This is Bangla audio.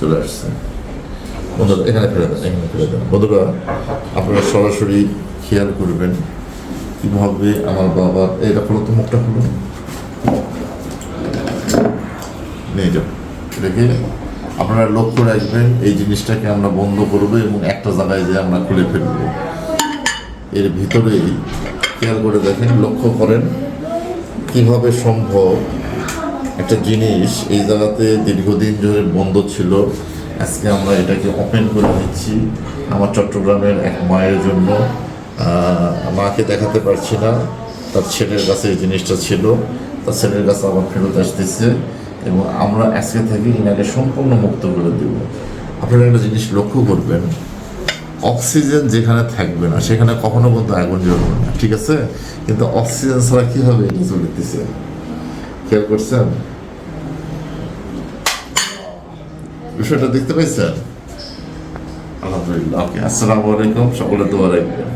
চলে আসছে। বন্ধুরা, এখানে ফেলে দেন এখানে ফেলে দেন বন্ধুরা, আপনারা সরাসরি খেয়াল করবেন কীভাবে আমার বাবা, এটা হলো তো মুখটা হলো নিয়ে যাও। রেখে আপনারা লক্ষ্য রাখবেন, এই জিনিসটাকে আমরা বন্ধ করব এবং একটা জায়গায় যে আমরা খুলে ফেলব। এর ভিতরেই খেয়াল করে দেখেন, লক্ষ্য করেন কীভাবে সম্ভব একটা জিনিস এই জায়গাতে দীর্ঘদিন ধরে বন্ধ ছিল। আজকে আমরা এটাকে ওপেন করে দিচ্ছি আমার চট্টগ্রামের এক মায়ের জন্য। মাকে দেখাতে পারছি না। তার ছেলের কাছে এই জিনিসটা ছিল। তার ছেলের কাছে আবার ফেরত আসতেছে। এবং আমরা আজকে থেকে ইনাকে সম্পূর্ণ মুক্ত করে দেব। আপনারা একটা জিনিস লক্ষ্য করবেন, অক্সিজেন যেখানে থাকবে না, সেখানে কখনো কিন্তু আগুন জ্বলবে না, ঠিক আছে? কিন্তু অক্সিজেন ছাড়া কি হবে এটা চলিতেছে? খেয়াল করছেন? বিষয়টা দেখতে পাইছেন? আলহামদুলিল্লাহ। ওকে, আসসালামু আলাইকুম, সকলে দোয়া রাখবেন।